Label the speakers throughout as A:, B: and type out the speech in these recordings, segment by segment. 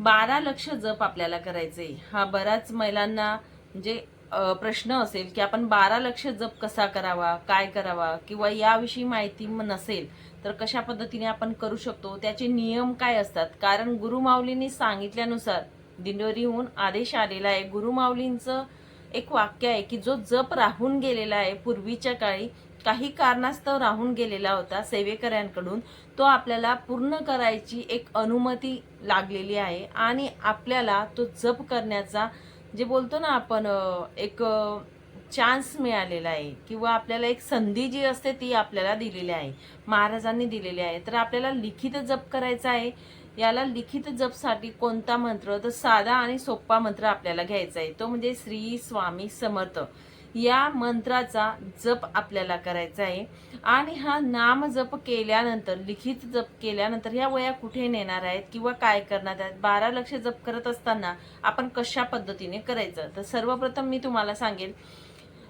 A: बारा लक्ष जप आपल्याला करायचे हा बऱ्याच महिलांना म्हणजे प्रश्न असेल की आपण बारा लक्ष जप कसा करावा काय करावा किंवा याविषयी माहिती नसेल तर कशा पद्धतीने आपण करू शकतो? त्याचे नियम काय असतात? कारण गुरुमाऊलींनी सांगितल्यानुसार दिंडोरीहून आदेश आलेला आहे. गुरुमाऊलींचं एक वाक्य आहे की जो जप राहून गेलेला आहे पूर्वीच्या काळी काही कारणास्तव राहून गेलेला होता सेवेकऱ्यांकडून. तो आपल्याला पूर्ण करायची एक अनुमती लागलेली आहे आणि आपल्याला तो जप करण्याचा जे बोलतो ना आपण एक चान्स मिळालेला आहे किंवा आपल्याला एक संधी जी असते ती आपल्याला दिलेली आहे. महाराजांनी दिलेली आहे. तर आपल्याला लिखित जप करायचा आहे. याला लिखित जपसाठी कोणता मंत्र? तर साधा आणि सोपा मंत्र आपल्याला घ्यायचा आहे. तो म्हणजे श्री स्वामी समर्थ. या मंत्राचा जप आपल्याला करायचा आहे. आणि हा नाम जप केल्यानंतर लिखित जप केल्यानंतर ह्या वया कुठे नेणार आहेत किंवा काय करणार आहेत? बारा लक्ष जप करत असताना आपण कशा पद्धतीने करायचं? तर सर्वप्रथम मी तुम्हाला सांगेल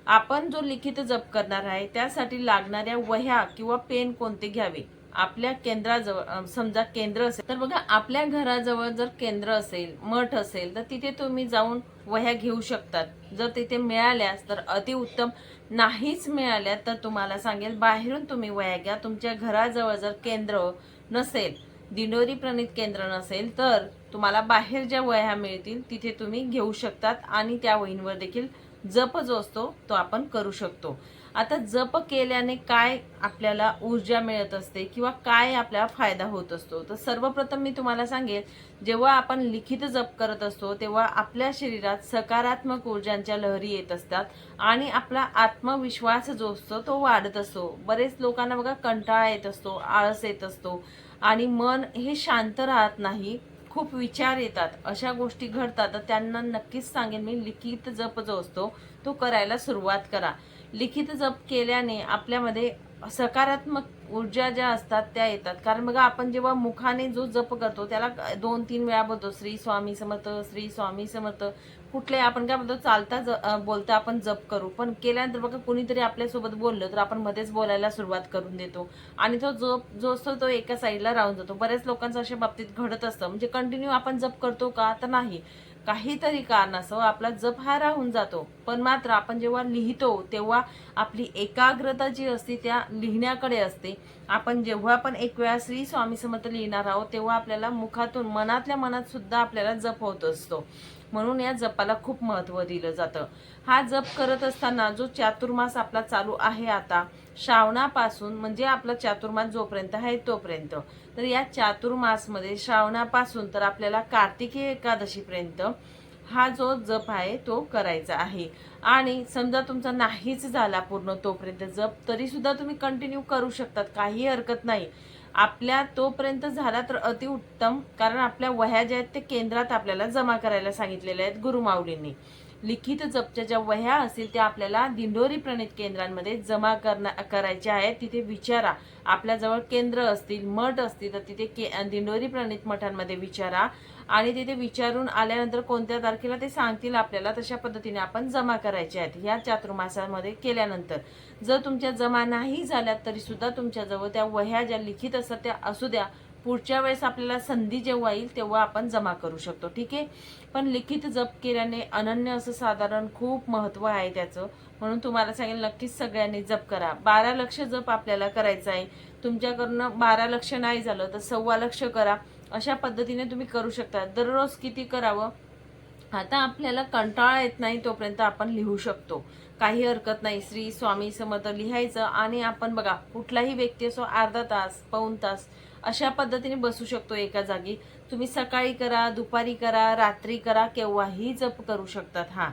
A: आपण जो लिखित जप करणार आहे त्यासाठी लागणाऱ्या वह्या किंवा पेन कोणते घ्यावे? आपल्या केंद्राजवळ समजा केंद्र असेल तर बघा आपल्या घराजवळ जर केंद्र असेल मठ असेल तर तिथे तुम्ही जाऊन वह्या घेऊ शकतात. जर तिथे मिळाल्यास तर अतिउत्तम. नाहीच मिळाल्या तर तुम्हाला सांगेल बाहेरून तुम्ही वह्या घ्या. तुमच्या घराजवळ जर केंद्र नसेल दिंडोरी प्रणित केंद्र नसेल तर तुम्हाला बाहेर ज्या वह्या मिळतील तिथे तुम्ही घेऊ शकतात. आणि त्या वहींवर देखील जप जो असतो तो आपण करू शकतो. आता जप केल्याने काय आपल्याला ऊर्जा मिळत असते किंवा काय आपल्याला फायदा होत असतो? तर सर्वप्रथम मी तुम्हाला सांगेल जेव्हा आपण लिखित जप करत असतो तेव्हा आपल्या शरीरात सकारात्मक ऊर्जांच्या लहरी येत असतात आणि आपला आत्मविश्वास जो असतो तो वाढत असतो. बरेच लोकांना बघा कंटाळा येत असतो आळस येत असतो आणि मन हे शांत राहत नाही खूप विचार येतात अशा गोष्टी घडतात. तर त्यांना नक्कीच सांगेन मी लिखित जप जो असतो तो करायला सुरुवात करा. लिखित जप केल्याने आपल्यामध्ये सकारात्मक ऊर्जा ज्या असतात त्या येतात. कारण बघा आपण जेव्हा मुखाने जो जप करतो त्याला दोन तीन वेळा बोलतो श्री स्वामी समर्थ श्री स्वामी समर्थ. कुठले आपण काय बोलतो चालता ज- बोलता आपण जप करू. पण केल्यानंतर बघा कुणीतरी आपल्यासोबत बोललं तर आपण मध्येच बोलायला सुरुवात करून देतो. आणि तो जप जो असतो तो एका साईडला राहून जातो. बऱ्याच लोकांचं अशा बाबतीत घडत असतं. म्हणजे कंटिन्यू आपण जप करतो का? तर नाही. काहीतरी कारणासह आपला जप हा राहून जातो. पण मात्र आपण जेव्हा लिहितो तेव्हा आपली एकाग्रता जी असते त्या लिहिण्याकडे असते. आपण जेव्हा पण एक वेळा श्री स्वामी समर्थ लिहिणार आहोत तेव्हा आपल्याला मुखातून मनातल्या मनात सुद्धा आपल्याला जप होत असतो. म्हणून या जपाला खूप महत्त्व दिलं जातं. हा जप करत असताना जो चातुर्मास आपला चालू आहे आता श्रावणापासून म्हणजे आपला चातुर्मास जोपर्यंत आहे तोपर्यंत. तर या चातुर्मासमध्ये श्रावणापासून तर आपल्याला कार्तिकी एकादशीपर्यंत हा जो जप आहे तो करायचा आहे. आणि समजा तुमचा नाहीच झाला पूर्ण तोपर्यंत जप तरीसुद्धा तुम्ही कंटिन्यू करू शकतात. काही हरकत नाही. आपल्या तोपर्यंत झाला तर अतिउत्तम कारण आपल्या वह्या ज्या आहेत ते केंद्रात आपल्याला जमा करायला सांगितलेल्या आहेत गुरुमाऊलींनी. लिखित जपच्या ज्या वह्या असतील त्या आपल्याला दिंडोरी प्रणित केंद्रांमध्ये जमा करणा करायच्या आहेत. तिथे विचारा. आपल्याजवळ केंद्र असतील मठ असतील तर तिथे के दिंडोरी प्रणित मठांमध्ये विचारा. आणि तिथे विचारून आल्यानंतर कोणत्या तारखेला ते सांगतील आपल्याला तशा पद्धतीने आपण जमा करायचे आहेत. ह्या चातुर्मासामध्ये केल्यानंतर. जर तुमच्या जमा नाही झाल्या तरीसुद्धा तुमच्याजवळ त्या वह्या ज्या लिखित असतात त्या असू द्या. पुढच्या वेळेस आपल्याला संधी जेव्हा येईल तेव्हा आपण जमा करू शकतो. ठीक आहे? पण लिखित जप केल्याने अनन्य असं साधारण खूप महत्त्व आहे त्याचं. म्हणून तुम्हाला सांगेल नक्कीच सगळ्यांनी जप करा. बारा लक्ष जप आपल्याला करायचं आहे. तुमच्याकडनं बारा लक्ष नाही झालं तर सव्वा लक्ष करा. अशा पद्धतीने तुम्ही करू शकता. दररोज किती करावं? आता आपल्याला कंटाळा येत नाही तोपर्यंत आपण लिहू शकतो. काही हरकत नाही. श्री स्वामी समर्थ लिहायचं आणि आपण बघा कुठलाही व्यक्ती असो अर्धा तास पाऊन तास अशा पद्धतीने बसू शकतो एका जागी. तुम्ही सकाळी करा दुपारी करा रात्री करा केव्हाही जप करू शकतात. हा.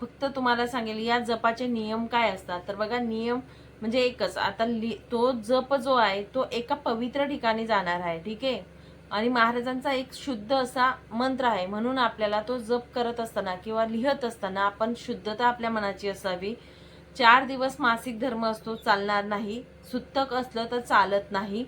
A: फक्त तुम्हाला सांगेल या जपाचे नियम काय असतात? तर बघा नियम म्हणजे एकच. आता लि तो जप जो आहे तो एका पवित्र ठिकाणी जाणार आहे. ठीक आहे? आणि महाराजांचा एक शुद्ध असा मंत्र आहे. म्हणून आपल्याला तो जप करत असताना किंवा लिहत असताना आपण शुद्धता आपल्या मनाची असावी. चार दिवस मासिक धर्म असतो चालणार नाही. सुत्तक असलं तर चालत नाही.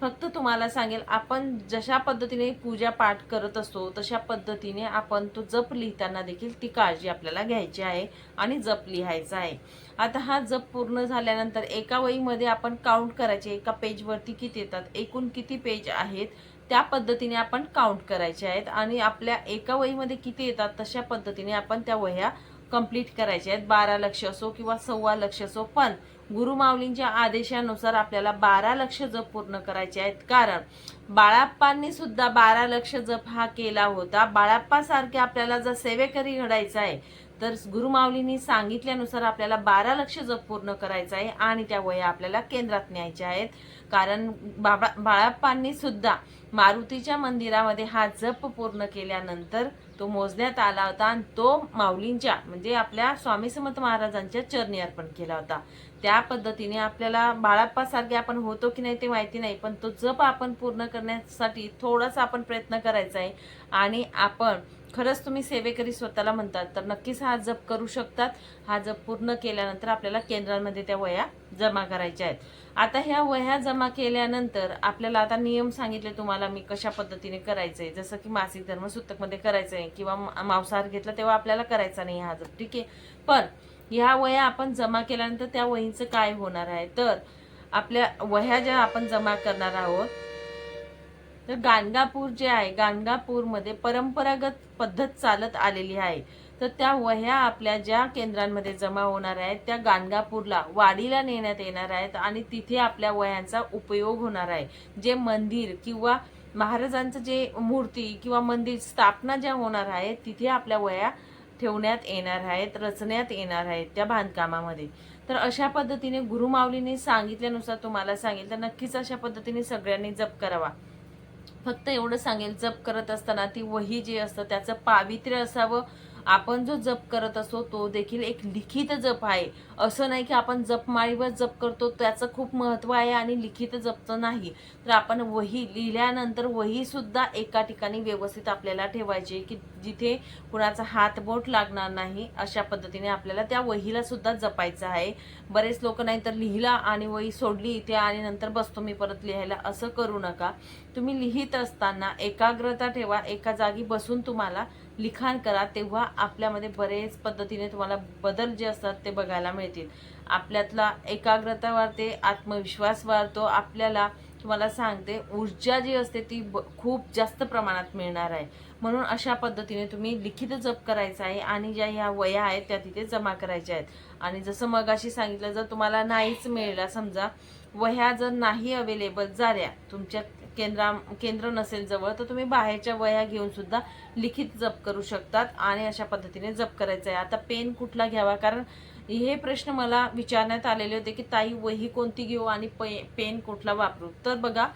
A: फक्त तुम्हाला सांगेल आपण जशा पद्धतीने पूजा पाठ करत असतो तशा पद्धतीने आपण तो जप लिहिताना देखील ती काळजी आपल्याला घ्यायची आहे आणि जप लिहायचा आहे. आता हा जप पूर्ण झाल्यानंतर एका वहीमध्ये आपण काउंट करायचे. एका पेजवरती किती येतात? एकूण किती पेज आहेत? त्या पद्धतीने आपण काउंट करायचे आहेत. आणि आपल्या एका वहीमध्ये किती येतात तशा पद्धतीने आपण त्या वह्या कंप्लीट करायच्या आहेत. बारा लक्ष असो किंवा सव्वा लक्ष असो पण गुरुमाऊलींच्या आदेशानुसार आपल्याला बारा लक्ष जप पूर्ण करायचे आहेत. कारण बाळाप्पांनी सुद्धा बारा लक्ष जप हा केला होता. बाळाप्पासारखे आपल्याला जर सेवेकरी घडायचा आहे तर गुरुमाऊलींनी सांगितल्यानुसार आपल्याला बारा लक्ष जप पूर्ण करायचं आहे आणि त्या वया आपल्याला केंद्रात न्यायच्या आहेत. कारण बाबा बाळाप्पांनी सुद्धा मारुतीच्या मंदिरामध्ये हा जप पूर्ण केल्यानंतर तो मोजण्यात आला होता आणि तो माऊलींच्या म्हणजे आपल्या स्वामी समर्थ महाराजांच्या चरणी अर्पण केला होता. त्या पद्धतीने आपल्याला बाळाप्पासारखे आपण होतो की नाही ते माहिती नाही पण तो जप आपण पूर्ण करण्यासाठी थोडासा आपण प्रयत्न करायचा आहे. आणि आपण खरंच तुम्ही सेवेकरी स्वतःला म्हणतात तर नक्कीच हा जप करू शकतात. हा जप पूर्ण केल्यानंतर आपल्याला केंद्रांमध्ये त्या वया जमा करायच्या आहेत. आता ह्या वह्या जमा केल्यानंतर आपल्याला आता नियम सांगितले तुम्हाला मी कशा पद्धतीने करायचंय. जसं की मासिक धर्म सुतकमध्ये करायचं आहे किंवा मांसाहार घेतला तेव्हा आपल्याला करायचा नाही हा जप. ठीक आहे? पण ह्या वह्या आपण जमा केल्यानंतर त्या वहींचं काय होणार आहे? तर आपल्या वह्या ज्या आपण जमा करणार आहोत तर गाणगापूर जे आहे गाणगापूरमध्ये परंपरागत पद्धत चालत आलेली आहे. तर त्या वह्या आपल्या ज्या केंद्रांमध्ये जमा होणार आहेत त्या गाणगापूरला वाडीला नेण्यात येणार आहेत आणि तिथे आपल्या वह्यांचा उपयोग होणार आहे. जे मंदिर किंवा महाराजांचं जे मूर्ती किंवा मंदिर स्थापना ज्या होणार आहेत तिथे आपल्या वह्या ठेवण्यात येणार आहेत रचण्यात येणार आहेत त्या बांधकामामध्ये. तर अशा पद्धतीने गुरुमाऊलीने सांगितल्यानुसार तुम्हाला सांगेल तर नक्कीच अशा पद्धतीने सगळ्यांनी जप करावा. फक्त एवढं सांगेल जप करत असताना ती वही जी असतं त्याचं पावित्र्य असावं. आपण जो जप करत असतो तो देखील एक लिखित जप आहे. असं नाही की आपण जपमाळीवर जप करतो त्याचं खूप महत्त्व आहे आणि लिखित जपचं नाही. तर आपण वही लिहिल्यानंतर वहीसुद्धा एका ठिकाणी व्यवस्थित आपल्याला ठेवायची की जिथे कुणाचा हातबोट लागणार नाही अशा पद्धतीने आपल्याला त्या वहीला सुद्धा जपायचं आहे. बरेच लोक नाही तर लिहिला आणि वही सोडली इथे आणि नंतर बसतो मी परत लिहायला. असं करू नका. तुम्ही लिहित असताना एकाग्रता ठेवा. एका जागी बसून तुम्हाला लिखाण करा तेव्हा आपल्यामध्ये बरेच पद्धतीने तुम्हाला बदल जे असतात ते बघायला मिळतील. आपल्यातला एकाग्रता वाढते आत्मविश्वास वाढतो आपल्याला तुम्हाला सांगते ऊर्जा जी असते ती ब- खूप जास्त प्रमाणात मिळणार आहे. म्हणून अशा पद्धतीने तुम्ही लिखित जप करायचं आहे आणि ज्या ह्या वया आहेत त्या तिथे जमा करायच्या आहेत. आणि जसं मगाशी सांगितलं जर तुम्हाला नाहीच मिळाला समजा वह्या जर नाही अवेलेबल झाल्या तुमच्या केंद्रा केंद्र नसेल जवळ तर तुम्ही बाहेरच्या वह्या घेऊन सुद्धा लिखित जप करू शकतात आणि अशा पद्धतीने जप करायचं आहे. आता पेन कुठला घ्यावा? कारण हे प्रश्न मला विचारण्यात आलेले होते की ताई वही कोणती घेऊ आणि पे पेन कुठला वापरू? तर बघा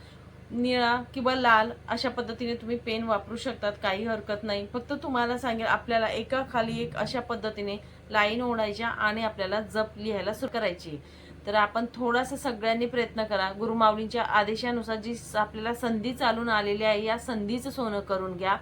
A: निळा किंवा लाल अशा पद्धतीने तुम्ही पेन वापरू शकतात काही हरकत नाही. फक्त तुम्हाला सांगेल आपल्याला एका खाली एक अशा पद्धतीने लाईन ओढायच्या आणि आपल्याला जप लिहायला सुरू करायची तर आपण थोडासा सगळ्यांनी प्रयत्न करा. गुरुमाऊलींच्या आदेशानुसार जी स- आपल्याला संधी चालून आलेली आहे या संधीचं सोनं करून घ्या.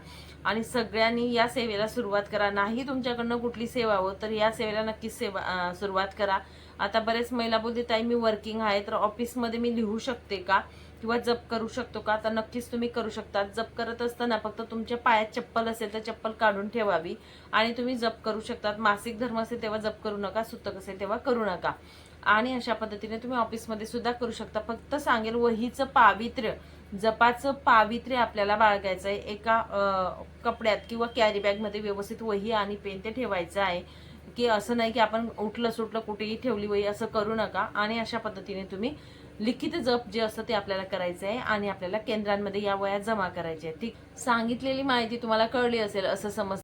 A: आणि सगळ्यांनी या सेवेला सुरुवात करा. नाही तुमच्याकडनं कुठली सेवा हो तर या सेवेला नक्कीच सेवा सुरुवात करा. आता बरेच महिला बोलते ताई मी वर्किंग आहे तर ऑफिसमध्ये मी लिहू शकते का? किंवा जप करू शकतो का? तर नक्कीच तुम्ही करू शकता. जप करत असताना फक्त तुमच्या पायात चप्पल असेल तर चप्पल काढून ठेवावी. आणि तुम्ही जप करू शकतात. मासिक धर्म असेल तेव्हा जप करू नका. सुतक असेल तेव्हा करू नका. आणि अशा पद्धतीने तुम्ही ऑफिसमध्ये सुद्धा करू शकता. फक्त सांगेल वहीचं पावित्र्य जपाचं पावित्र्य आपल्याला बाळगायचं आहे. एका कपड्यात किंवा कॅरी बॅगमध्ये व्यवस्थित वही आणि पेन ते ठेवायचं आहे. की असं नाही की आपण उठलं सुटलं कुठेही ठेवली वही असं करू नका. आणि अशा पद्धतीने तुम्ही लिखित जप जे असतं ते आपल्याला करायचं आहे आणि आपल्याला केंद्रांमध्ये या वया जमा करायच्या आहेत. ठीक सांगितलेली माहिती तुम्हाला कळली असेल असं समज